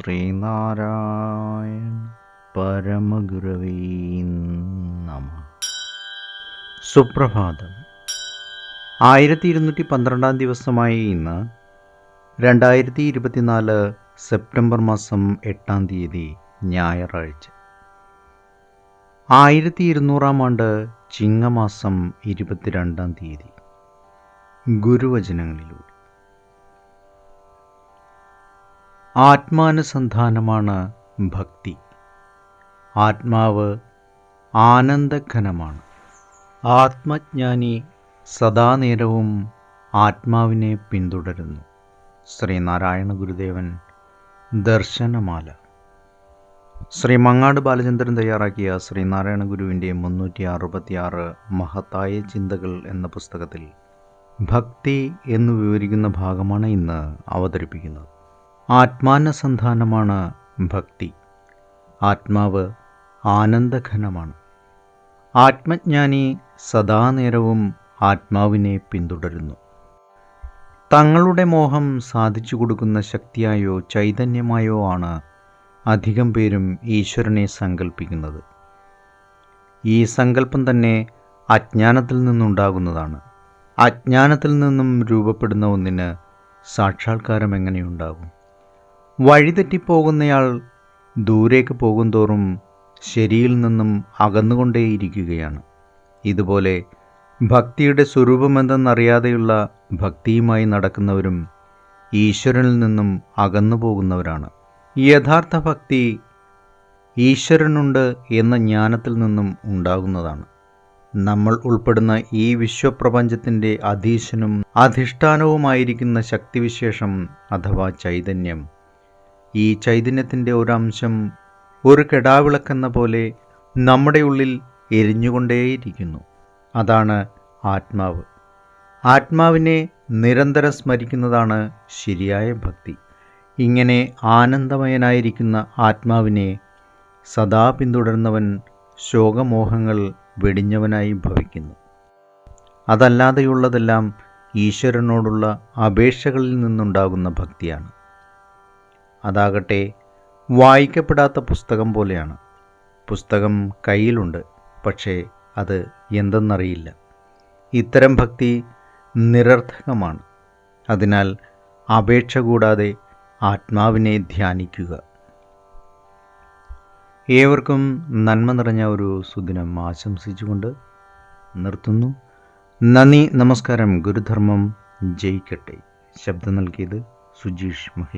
ശ്രീനാരായണ പരമഗുരവീ നമ. സുപ്രഭാതം. ആയിരത്തി ഇരുന്നൂറ്റി പന്ത്രണ്ടാം ദിവസമായ ഇന്ന് രണ്ടായിരത്തി ഇരുപത്തിനാല് സെപ്റ്റംബർ മാസം എട്ടാം തീയതി ഞായറാഴ്ച. ആയിരത്തി ഇരുന്നൂറാം ആണ്ട് ചിങ്ങമാസം ഇരുപത്തിരണ്ടാം തീയതി. ഗുരുവചനങ്ങളിലൂടെ. ആത്മാനുസന്ധാനമാണ് ഭക്തി. ആത്മാവ് ആനന്ദഘനമാണ്. ആത്മജ്ഞാനി സദാനേരവും ആത്മാവിനെ പിന്തുടരുന്നു. ശ്രീനാരായണ ഗുരുദേവൻ ദർശനമാല. ശ്രീ മങ്ങാട് ബാലചന്ദ്രൻ തയ്യാറാക്കിയ ശ്രീനാരായണ ഗുരുവിന്റെ മുന്നൂറ്റി അറുപത്തിയാറ് മഹത്തായ ചിന്തകൾ എന്ന പുസ്തകത്തിൽ ഭക്തി എന്ന് വിവരിക്കുന്ന ഭാഗമാണ് ഇന്ന് അവതരിപ്പിക്കുന്നത്. ആത്മാനസന്ധാനമാണ് ഭക്തി. ആത്മാവ് ആനന്ദഘനമാണ്. ആത്മജ്ഞാനി സദാനേരവും ആത്മാവിനെ പിന്തുടരുന്നു. തങ്ങളുടെ മോഹം സാധിച്ചു കൊടുക്കുന്ന ശക്തിയായോ ചൈതന്യമായോ ആണ് അധികം പേരും ഈശ്വരനെ സങ്കല്പിക്കുന്നത് ഈ സങ്കല്പം തന്നെ അജ്ഞാനത്തിൽ നിന്നുണ്ടാകുന്നതാണ്. അജ്ഞാനത്തിൽ നിന്നും രൂപപ്പെടുന്ന ഒന്നിന് സാക്ഷാത്കാരം എങ്ങനെയുണ്ടാകും? വഴിതെറ്റിപ്പോകുന്നയാൾ ദൂരേക്ക് പോകും തോറും ശരിയിൽ നിന്നും അകന്നുകൊണ്ടേയിരിക്കുകയാണ്. ഇതുപോലെ ഭക്തിയുടെ സ്വരൂപമെന്തെന്നറിയാതെയുള്ള ഭക്തിയുമായി നടക്കുന്നവരും ഈശ്വരനിൽ നിന്നും അകന്നു പോകുന്നവരാണ് യഥാർത്ഥ ഭക്തി ഈശ്വരനുണ്ട് എന്ന ജ്ഞാനത്തിൽ നിന്നും ഉണ്ടാകുന്നതാണ്. നമ്മൾ ഉൾപ്പെടുന്ന ഈ വിശ്വപ്രപഞ്ചത്തിന്റെ അധീശനും അധിഷ്ഠാനവുമായിരിക്കുന്ന ശക്തിവിശേഷം അഥവാ ചൈതന്യം ഈ ചൈതന്യത്തിന്റെ അംശം ഒരു കെടാവിളക്കെന്ന പോലെ നമ്മുടെ ഉള്ളിൽ എരിഞ്ഞുകൊണ്ടേയിരിക്കുന്നു. അതാണ് ആത്മാവ്. ആത്മാവിനെ നിരന്തരം സ്മരിക്കുന്നതാണ് ശരിയായ ഭക്തി. ഇങ്ങനെ ആനന്ദമയനായിരിക്കുന്ന ആത്മാവിനെ സദാ പിന്തുടർന്നവൻ ശോകമോഹങ്ങൾ വെടിഞ്ഞവനായി ഭവിക്കുന്നു. അതല്ലാതെയുള്ളതെല്ലാം ഈശ്വരനോടുള്ള അപേക്ഷകളിൽ നിന്നുണ്ടാകുന്ന ഭക്തിയാണ്. അതാകട്ടെ വായിക്കപ്പെടാത്ത പുസ്തകം പോലെയാണ്. പുസ്തകം കയ്യിലുണ്ട് പക്ഷേ അത് എന്തെന്നറിയില്ല. ഇത്തരം ഭക്തി നിരർത്ഥകമാണ്. അതിനാൽ അപേക്ഷ കൂടാതെ ആത്മാവിനെ ധ്യാനിക്കുക. ഏവർക്കും നന്മ നിറഞ്ഞ ഒരു സുദിനം ആശംസിച്ചുകൊണ്ട് നിർത്തുന്നു. നന്ദി നമസ്കാരം ഗുരുധർമ്മം ജയിക്കട്ടെ. ശബ്ദം നൽകിയത് സുജീഷ് മഹേ